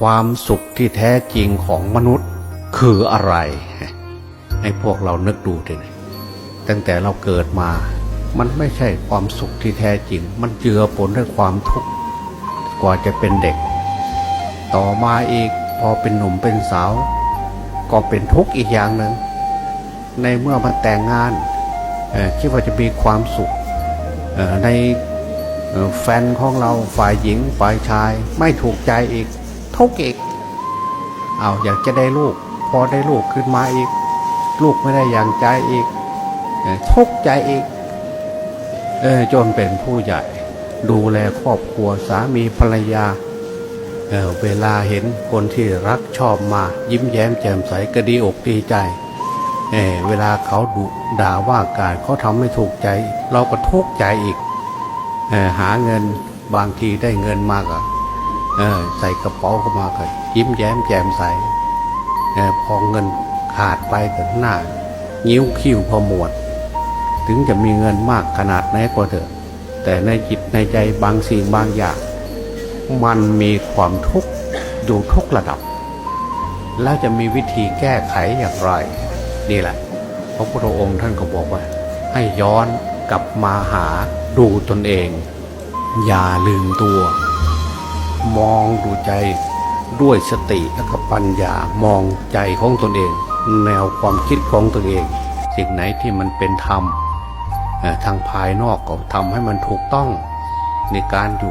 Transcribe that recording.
ความสุขที่แท้จริงของมนุษย์คืออะไร ให้พวกเรานึกดูทีนี้ตั้งแต่เราเกิดมา มันไม่ใช่ความสุขที่แท้จริง มันเจือปนด้วยความทุกข์กว่าจะเป็นเด็ก ต่อมาอีกพอเป็นหนุ่มเป็นสาว ก็เป็นทุกข์อีกอย่างหนึ่งในเมื่อมาแต่งงานคิดว่าจะมีความสุขในแฟนของเราฝ่ายหญิงฝ่ายชายไม่ถูกใจอีก ทุกข์อีกเอาอยากจะได้ลูก พอได้ลูกขึ้นมาอีก ลูกไม่ได้อย่างใจอีกเอ่อทุกข์ใจอีกเออจนเป็นผู้ใหญ่ ดูแลครอบครัวสามีภรรยาเเวลาเห็นคนที่รักชอบมา ยิ้มแย้มแจ่มใสก็ดีอกดีใจเเวลาเขาดุด่าว่ากาวเขาทำไม่ถูกใจ เราก็ทุกข์ใจอีกออหาเงินบางทีได้เงินมากอะ เออใส่กระเป๋าเข้ามาก็ยิ้มแย้มแจ่มใสออพอเงินขาดไปก็หน้านิ้วคิ้วพอหมวด ถึงจะมีเงินมากขนาดไหนก็เถอะ แต่ในจิตในใจบางสิ่งบางอย่าง มันมีความทุกข์อยู่ทุกระดับ แล้วจะมีวิธีแก้ไขอย่างไร นี่แหละ พระพุทธองค์ท่านก็บอกว่า ให้ย้อนกลับมาหาดูตนเอง อย่าลืมตัว มองดูใจด้วยสติและก็ปัญญามองใจของตนเอง แนวความคิดของตนเอง สิ่งไหนที่มันเป็นธรรมทางภายนอกก็ทำให้มันถูกต้องในการอยู่